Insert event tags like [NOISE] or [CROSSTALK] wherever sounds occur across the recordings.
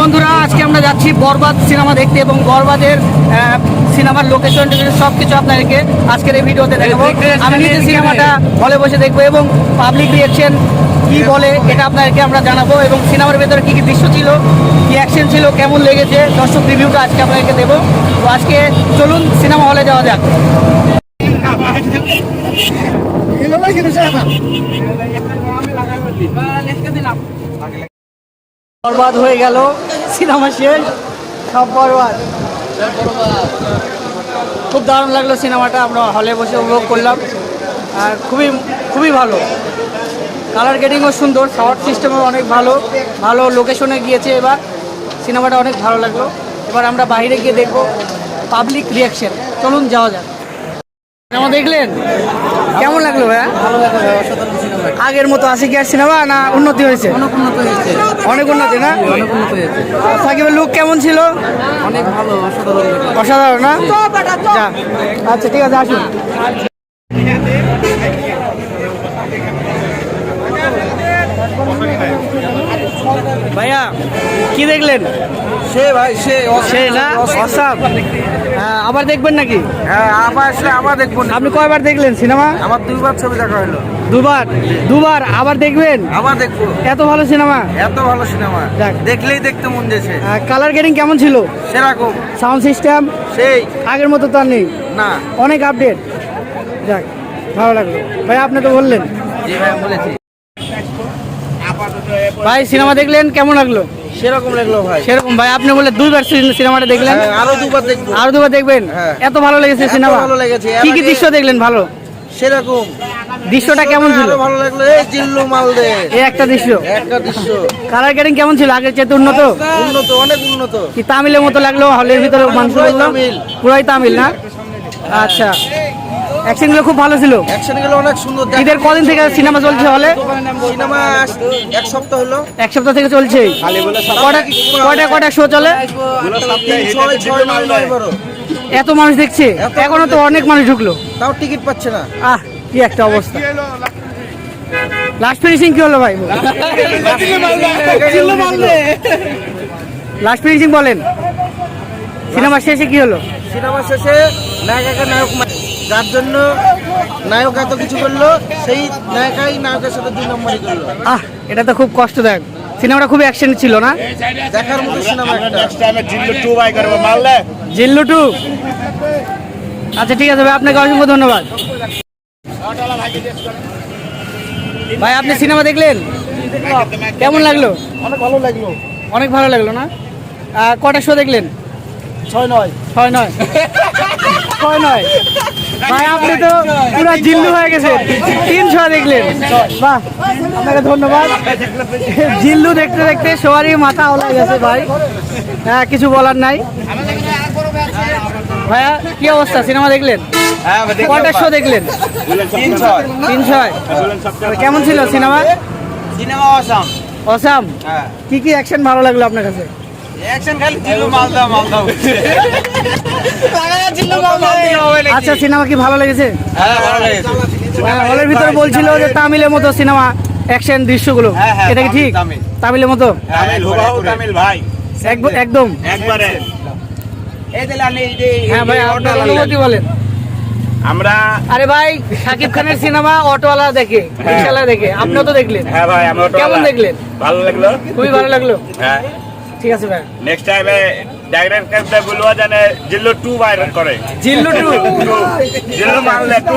বন্ধুরা আজকে আমরা যাচ্ছি বরবাদ সিনেমা দেখতে এবং বরবাদের সিনেমার লোকেশন সব কিছু আপনাদেরকে আজকের এই ভিডিওতে দেখাবো আমি নিজে সিনেমাটা হলে বসে দেখব এবং পাবলিক রিয়েকশন কি বলে এটা আপনাদেরকে আমরা জানাব এবং সিনেমার ভেতরে কি কি দৃশ্য ছিল কি অ্যাকশন ছিল কেমন লেগেছে দর্শক রিভিউটা আজকে আপনাদেরকে দেবো তো আজকে চলুন সিনেমা হলে যাওয়া যাক বরবাদ হয়ে গেল, সিনেমা শেষ, সব বরবাদ। খুব দারুণ লাগল সিনেমাটা, আমরা হলে বসে উপভোগ করলাম। আর খুবই খুবই ভালো। কালার গেটিংও সুন্দর সাউন্ড সিস্টেমও অনেক ভালো। ভালো লোকেশনে গিয়েছে এবার। সিনেমাটা অনেক ভালো লাগল। এবার আমরা বাইরে গিয়ে দেখব পাবলিক রিয়াকশন চলুন, যাওয়া যাক। সিনেমা দেখলেন? কেমন লাগল ভাইয়া? আগের মতো আছে কি আর সিনেমা না উন্নতি হয়েছে? উন্নত হয়েছে। অনেক উন্নতি না? অনেক উন্নত হয়েছে। সাকিবের লুক কেমন ছিল? অনেক ভালো অসাধারণ অসাধারণ না? আচ্ছা ঠিক আছে আসুন। ভাইয়া কি দেখলেন? সে ভাই সে সে না? অসাম। হ্যাঁ, আবার দেখবেন নাকি? হ্যাঁ আবার আসলে আবার দেখবেন আপনি কয়বার দেখলেন সিনেমা? আমার দুইবার ছবি দেখা হলো। দুবার দুবার আবার দেখবেন? আবার দেখব। এত ভালো সিনেমা। এত ভালো সিনেমা। দেখলেই দেখতে মন যেছে কালার গেটিং কেমন ছিল? সেরকম। সাউন্ড সিস্টেম সেই। আগের মতো তো আর নেই। না। অনেক আপডেট যাক ভালো লাগল। ভাই আপনি তো বললেন। জি ভাই বলেছি। ভাই সিনেমা দেখলেন? কেমন লাগল? সেরকম লাগল ভাই। সেরকম ভাই আপনি বললে দুইবার সিনেমাটা দেখলেন? হ্যাঁ, আরও দুবার দেখব। আরও দুবার দেখবেন? হ্যাঁ। এত ভালো লেগেছে সিনেমা। ভালো লেগেছে, কি কি দৃশ্য দেখলেন ভালো? সেরকম। দৃশ্যটা কেমন ছিল? ভালো লাগল। এই জিল্লু মালদে। এই একটা দৃশ্য? একটা দৃশ্য। কালার গ্রেডিং কেমন ছিল? আগের চেয়ে উন্নত? উন্নত অনেক উন্নত। কি তামিলের মতো লাগল? হলের ভিতরে মানুষ তামিল। পুরাই তামিল না? আচ্ছা। অ্যাকশনগুলো খুব ভালো ছিল। অ্যাকশনগুলো অনেক সুন্দর। ঈদের কদিন থেকে সিনেমা চলছে হলে? সিনেমা এক সপ্তাহ হলো। এক সপ্তাহ থেকে চলছে। কটা কটা কটা শো চলে? এত মানুষ দেখছে এখনও তো অনেক মানুষ ঢুকলো। তাও টিকিট পাচ্ছে না। আহ কি একটা অবস্থা। লাস্ট ফিনিশিং কি হলো ভাই? লাস্ট ফিনিশিং বলেন। সিনেমা শেষে কি হলো? সিনেমা শেষে নায়িকাকে নায়ক যার জন্য নায়ক এত কিছু করল সেই নায়িকাই নায়কের সাথে দুই নম্বরই করল। আহ এটা তো খুব কষ্টদায়ক। সিনেমাটা খুব অ্যাকশন ছিল না? দেখার মতো সিনেমা একটা। জিল্লু টু আচ্ছা ঠিক আছে ভাই আপনাকে অসংখ্য ধন্যবাদ। ভাই আপনি সিনেমা দেখলেন? কেমন লাগল? অনেক ভালো লাগল। অনেক ভালো লাগল না? কটা শো দেখলেন? ছয় নয়। ছয় নয়। [LAUGHS] ছয় নয়। ভাই আপনি তো পুরো জিল্লু হয়ে গেছে। তিন ছয় দেখলেন। বাহ আপনাকে ধন্যবাদ। জিল্লু দেখতে দেখতে সবারই মাথা ওলাই গেছে ভাই। হ্যাঁ কিছু বলার নাই। ভাইয়া কি অবস্থা? সিনেমা দেখলেন? কটা শো দেখলেন? তিন ছয় তিন ছয় কেমন ছিল সিনেমা? অসাম? হ্যাঁ। কি কি অ্যাকশন ভালো লাগল আপনার কাছে? অ্যাকশন খালি জিল্লু মালদা মালদা। আচ্ছা সিনেমা কি ভালো লেগেছে? হ্যাঁ ভালো লেগেছে। হ্যাঁ, হলের ভিতরে বলছিল যে তামিলের মতো সিনেমা অ্যাকশন দৃশ্যগুলো। হ্যাঁ, হ্যাঁ, এটা কি ঠিক? তামিলের মতো? একদম একবারে। এই দিলে আমি এই হ্যাঁ ভাই আপনার অনুভূতি বলেন। আমরা আরে ভাই শাকিব খানের সিনেমা অটোওয়ালা দেখে রিক্সাওয়ালা দেখে আপনিও তো দেখলেন। হ্যাঁ ভাই কেমন দেখলেন? ভালো লাগল? খুবই ভালো লাগল। হ্যাঁ। ঠিক আছে ভাই। নেক্সট টাইমে ডাইরেক্টর বলব জানে জিল্লো টু ভাইরাল করে। জিল্লু টু। জিল্লো মারলে টু।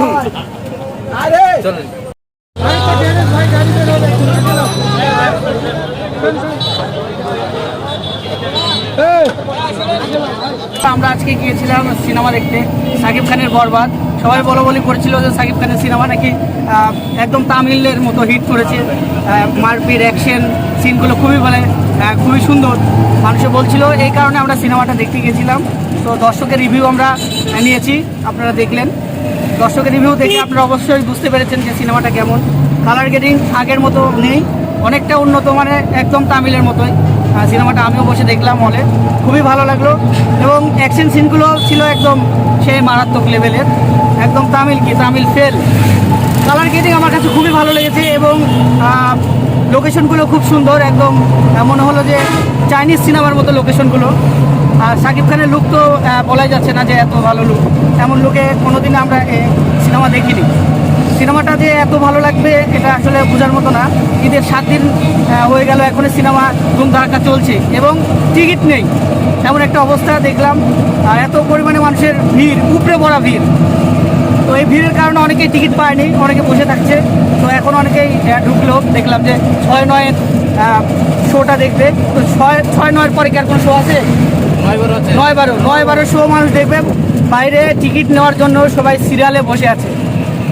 আমরা আজকে গিয়েছিলাম সিনেমা দেখতে সাকিব খানের বরবাদ। সবাই বলো বলি করেছিল যে সাকিব খানের সিনেমা নাকি আহ, একদম তামিলের মতো হিট করেছে। আহ, মারপিট অ্যাকশন সিনগুলো খুবই আহ, খুবই সুন্দর। মানুষে বলছিল, এই কারণে আমরা সিনেমাটা দেখতে গিয়েছিলাম তো দর্শকের রিভিউ আমরা নিয়েছি, আপনারা দেখলেন। দর্শকের রিভিউ দেখে আপনারা অবশ্যই বুঝতে পেরেছেন যে সিনেমাটা কেমন। কালার গেটিং আগের মতো নেই, অনেকটা উন্নত মানে একদম তামিলের মতোই। সিনেমাটা আমিও বসে দেখলাম হলে খুবই ভালো লাগল, এবং অ্যাকশন সিনগুলো ছিল একদম সেই মারাত্মক লেভেলের একদম তামিল কি, তামিল ফেল কালার গেটিং আমার কাছে খুবই ভালো লেগেছে, এবং লোকেশনগুলো খুব সুন্দর, একদম মনে হলো যে চাইনিজ সিনেমার মতো লোকেশনগুলো। আর শাকিব খানের লুক তো বলাই যাচ্ছে না যে এত ভালো লুক এমন লুকে কোনোদিন আমরা সিনেমা দেখিনি। সিনেমাটা যে এত ভালো লাগবে, এটা আসলে বোঝার মতো না। ঈদের সাত দিন হয়ে গেল এখনও সিনেমা ধুমধারাক্কা চলছে। এবং টিকিট নেই। এমন একটা অবস্থা দেখলাম। এত পরিমাণে মানুষের ভিড়, উপরে ভরা ভিড়। তো এই ভিড়ের কারণে অনেকেই টিকিট পায়নি অনেকে বসে থাকছে। তো এখন অনেকেই ঢুকলো দেখলাম যে ছয় নয়ের শোটা দেখবে। তো ছয় ছয় নয়ের পরে কি আর কোনো শো আছে? নয় বারো নয় বারো শো মানুষ দেখবে। বাইরে টিকিট নেওয়ার জন্য সবাই সিরিয়ালে বসে আছে।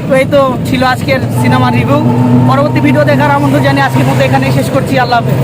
তো এই তো ছিল আজকের সিনেমার রিভিউ। পরবর্তী ভিডিও দেখার আমন্ত্রণ জানিয়ে আজকের মতো এখানে শেষ করছি। আল্লাহ হাফেজ।